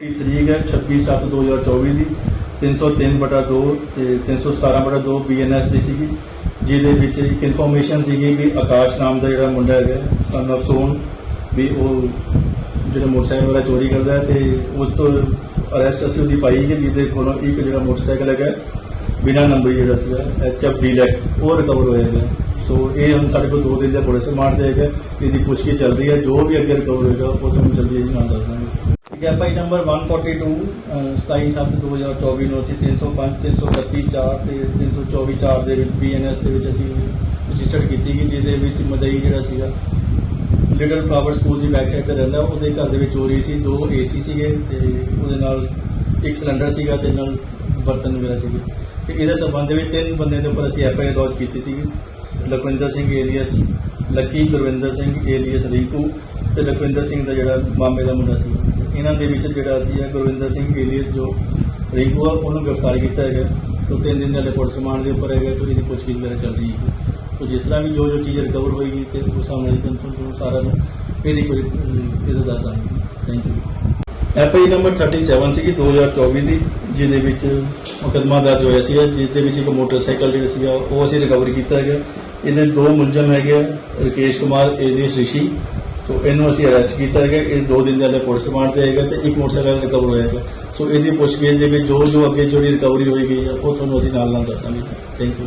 ਦੀ ਤਰੀਕ ਹੈ? 26/7/2024 ਦੀ 303 ਬਟਾ 2 ਤੇ 317 ਬਟਾ 2 ਬੀਐਨਐਸ ਦੀ ਸੀਗੀ। ਜਿਹਦੇ ਵਿੱਚ ਇੱਕ ਇਨਫੋਰਮੇਸ਼ਨ ਸੀਗੀ ਵੀ ਆਕਾਸ਼ ਨਾਮ ਦਾ ਜਿਹੜਾ ਮੁੰਡਾ ਹੈਗਾ ਸਨ of ਸੋਨ ਵੀ ਉਹ ਜਿਹੜਾ ਮੋਟਰਸਾਈਕਲ ਵਾਲਾ ਚੋਰੀ ਕਰਦਾ ਹੈ ਤੇ ਉਸ ਤੋਂ ਅਰੈਸਟ ਅਸੀਂ ਉਹਦੀ ਪਾਈ ਕਿ ਜਿਹਦੇ ਕੋਲੋਂ ਇੱਕ ਜਿਹੜਾ ਮੋਟਰਸਾਈਕਲ ਹੈਗਾ, ਬਿਨਾ ਨੰਬਰ ਜਿਹੜਾ ਸੀਗਾ ਐਚਐਫ ਡੀਲੈਕਸ ਉਹ ਰਿਕਵਰ ਹੋਇਆ ਹੈਗਾ। ਸੋ ਇਹ ਹੁਣ ਸਾਡੇ ਕੋਲ 2 ਦਿਨ ਦਾ ਪੁਲਿਸ ਰਿਮਾਂਡ ਤੇ ਹੈਗਾ, ਇਹਦੀ ਪੁੱਛਗਿੱਛ ਚੱਲ ਰਹੀ ਹੈ। ਜੋ ਵੀ ਅੱਗੇ ਰਿਕਵਰ ਹੋਏਗਾ, ਉਹ ਤੁਹਾਨੂੰ ਜਲਦੀ ਹੀ ਨਾਲ ਦੱਸ ਦਾਂਗੇ। ਠੀਕ ਹੈ ਭਾਈ ਨੰਬਰ 142 27/7/2024 ਨੂੰ ਅਸੀਂ 305 331 4 ਤੇ 324 4 ਦੇ ਵਿੱਚ ਬੀਐਨਐਸ ਦੇ ਵਿੱਚ ਅਸੀਂ ਰਜਿਸਟਰ ਕੀਤੀ ਗਈ ਜਿਹਦੇ ਵਿੱਚ ਮਦਈ ਜਿਹੜਾ ਸੀਗਾ ਲਿਟਲ ਫਲਾਵਰ ਸਕੂਲ ਦੀ ਬੈਕ ਸਾਈਡ ਤੇ ਰਹਿੰਦਾ, ਉਹਦੇ ਘਰ ਦੇ ਵਿੱਚ ਚੋਰੀ ਸੀ ਦੋ ਏਸੀ ਸੀਗੇ ਤੇ ਉਹਦੇ ਨਾਲ ਇੱਕ ਸਿਲੰਡਰ ਸੀਗਾ ਤੇ ਨਾਲ ਬਰਤਨ ਵਗੈਰਾ ਸੀਗੇ। ਤੇ ਇਹਦੇ ਸੰਬੰਧ ਦੇ ਵਿੱਚ ਤਿੰਨ ਬੰਦੇ ਦੇ ਉੱਪਰ ਅਸੀਂ ਐਫ ਆਈ ਆਰ ਲੌਂਚ ਕੀਤੀ ਸੀਗੀ, Lakhwinder Singh alias, Lucky Gurwinder Singh alias Rikku ਤੇ ਲਖਵਿੰਦਰ ਸਿੰਘ ਦਾ ਜਿਹੜਾ ਮਾਮੇ ਦਾ ਮੁੰਡਾ ਸੀ ਇਹਨਾਂ ਦੇ ਵਿੱਚ ਜਿਹੜਾ ਸੀ ਹੈ ਗੁਰਵਿੰਦਰ ਸਿੰਘ ਏਲੀਅਸ ਜੋ ਰਿੰਕੂ ਆ ਉਹਨੂੰ ਗ੍ਰਿਫਤਾਰ ਕੀਤਾ ਹੈਗਾ। ਤੋਂ ਤਿੰਨ ਦਿਨ ਦੇ ਲਈ ਪੁਲਿਸ ਰਿਮਾਂਡ ਦੇ ਉੱਪਰ ਹੈਗਾ ਤੇ ਇਹਦੀ ਪੁੱਛਗਿੱਛ ਵਗੈਰਾ ਚੱਲ ਰਹੀ ਹੈ ਤੋ ਜਿਸ ਤਰ੍ਹਾਂ ਵੀ ਜੋ ਜੋ ਚੀਜ਼ ਰਿਕਵਰ ਹੋਏਗੀ ਤੇ ਉਸ ਸਾਹਮਣੇ ਸੰਤੋਂ ਤੋਂ ਸਾਰਾ ਨੂੰ ਫਿਰ ਇੱਕ ਵਾਰੀ ਇਹਦਾ ਦੱਸ ਦਾਂਗੇ। ਥੈਂਕ ਯੂ ਐਫਆਈ ਨੰਬਰ 37 ਸੀਗੀ 2024 ਦੀ ਜਿਹਦੇ ਵਿੱਚ ਮੁਕੱਦਮਾ ਦਰਜ ਹੋਇਆ ਸੀ ਜਿਸ ਦੇ ਵਿੱਚ ਇੱਕ ਮੋਟਰਸਾਈਕਲ ਜਿਹੜਾ ਸੀਗਾ ਉਹ ਅਸੀਂ ਰਿਕਵਰ ਕੀਤਾ ਹੈਗਾ। ਇਹਦੇ ਦੋ ਮੁਲਜ਼ਮ ਹੈਗੇ ਆ, ਰਕੇਸ਼ ਕੁਮਾਰ ਏਲੀਅਸ ਰਿਸ਼ੀ। ਤੋ ਇਹਨੂੰ ਅਸੀਂ ਅਰੈਸਟ ਕੀਤਾ ਹੈਗਾ, ਇਹ ਦੋ ਦਿਨ ਦੇ ਅੰਦਰ ਪੁਲਿਸ ਰਿਮਾਂਡ ਤੇ ਹੈਗਾ ਤੇ ਇੱਕ ਮੋਟਰਸਾਈਕਲ ਰਿਕਵਰ ਹੋਇਆ ਹੈਗਾ। ਸੋ ਇਹਦੀ ਪੁੱਛਗਿੱਛ ਦੇ ਵਿੱਚ ਜੋ ਜੋ ਅੱਗੇ ਜਿਹੜੀ ਰਿਕਵਰੀ ਹੋਈ ਗਈ ਹੈ ਉਹ ਤੁਹਾਨੂੰ ਅਸੀਂ ਨਾਲ ਨਾਲ ਦੱਸਾਂਗੇ। Thank you